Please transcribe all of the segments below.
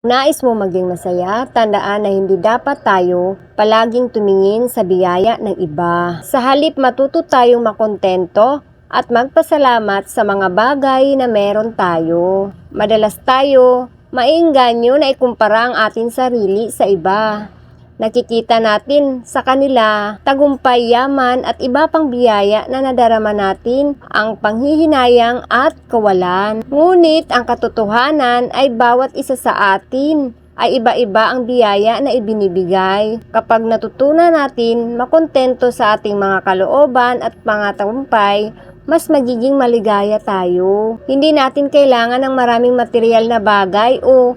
Nais mo maging masaya, tandaan na hindi dapat tayo palaging tumingin sa biyaya ng iba. Sa halip matuto tayong makontento at magpasalamat sa mga bagay na meron tayo. Madalas tayo maingganyo na ikumpara ang ating sarili sa iba. Nakikita natin sa kanila tagumpay, yaman at iba pang biyaya na nadarama natin ang panghihinayang at kawalan. Ngunit ang katotohanan ay bawat isa sa atin ay iba-iba ang biyaya na ibinibigay. Kapag natutunan natin makontento sa ating mga kalooban at mga tagumpay, mas magiging maligaya tayo. Hindi natin kailangan ng maraming material na bagay o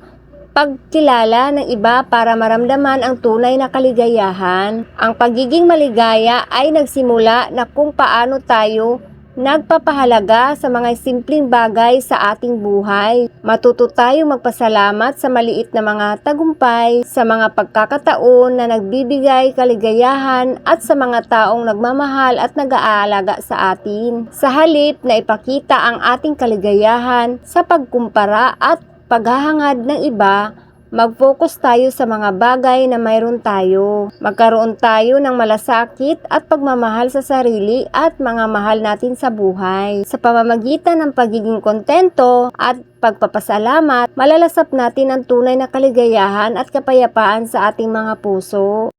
pagkilala ng iba para maramdaman ang tunay na kaligayahan. Ang pagiging maligaya ay nagsimula na kung paano tayo nagpapahalaga sa mga simpleng bagay sa ating buhay. Matuto tayong magpasalamat sa maliit na mga tagumpay, sa mga pagkakataon na nagbibigay kaligayahan at sa mga taong nagmamahal at nag-aalaga sa atin. Sa halip na ipakita ang ating kaligayahan sa pagkumpara at paghahangad ng iba, mag-focus tayo sa mga bagay na mayroon tayo. Magkaroon tayo ng malasakit at pagmamahal sa sarili at mga mahal natin sa buhay. Sa pamamagitan ng pagiging kontento at pagpapasalamat, malalasap natin ang tunay na kaligayahan at kapayapaan sa ating mga puso.